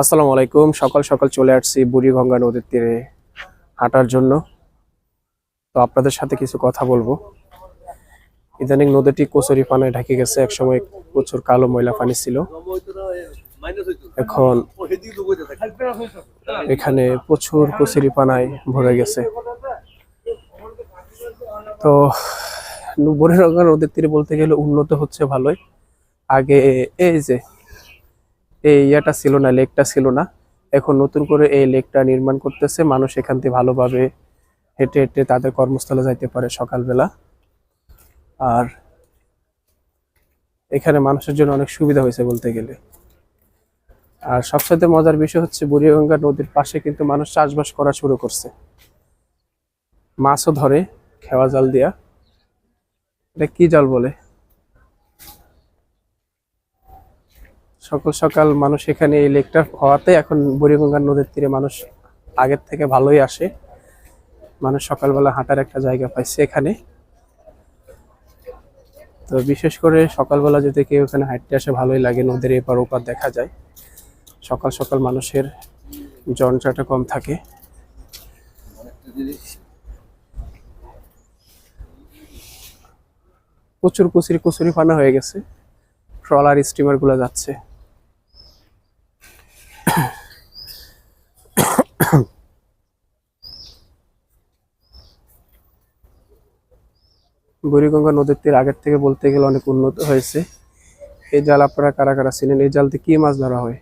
আসসালামু আলাইকুম। সকাল সকাল চলে আসছি বুড়িগঙ্গা নদীর তীরে হাঁটার জন্য। তো আপনাদের সাথে কিছু কথা বলব। ইদানিং নদীটি কচুরি পানায় ঢাকে গেছে। একসময় প্রচুর কালো ময়লা পানি ছিল। এখন এখানে প্রচুর কচুরি পানায় ভরে গেছে। তো বুড়িগঙ্গা নদীর তীরে বলতে গেলে উন্নত হচ্ছে ভালোই। আগে এই যে এই ইয়েটা ছিল না, লেকটা ছিল না। এখন নতুন করে এই লেকটা নির্মাণ করতেছে। মানুষ এখান থেকে ভালোভাবে হেঁটে হেঁটে তাদের কর্মস্থলে যাইতে পারে সকালবেলা। আর এখানে মানুষের জন্য অনেক সুবিধা হয়েছে বলতে গেলে। আর সবসাথে মজার বিষয় হচ্ছে বুড়িগঙ্গা নদীর পাশে কিন্তু মানুষ চাষবাস করা শুরু করছে। মাছও ধরে, খেওয়া জাল দিয়া। এটা কি জাল বলে? সকাল সকাল মানুষ এখানে এই লেকটা হওয়াতে এখন বুড়িগঙ্গা নদীর তীরে মানুষ আগের থেকে ভালোই আসে। মানুষ সকালবেলা হাঁটার একটা জায়গা পাইছে এখানে। তো বিশেষ করে সকালবেলা যদি কেউ এখানে হাঁটতে আসে, ভালোই লাগে নদীর এপার ওপার দেখা যায়। সকাল সকাল মানুষের জনচাটা কম থাকে। প্রচুর কুচুরি কুচুরি পানা হয়ে গেছে। ট্রলার স্টিমারগুলো যাচ্ছে। বুড়িগঙ্গা নদীর তীর আগের থেকে বলতে গেলে অনেক উন্নত হয়েছে। এই জাল আপনারা কারা কারা ছিলেন? এই জাল দিয়ে কি মাছ ধরা হয়?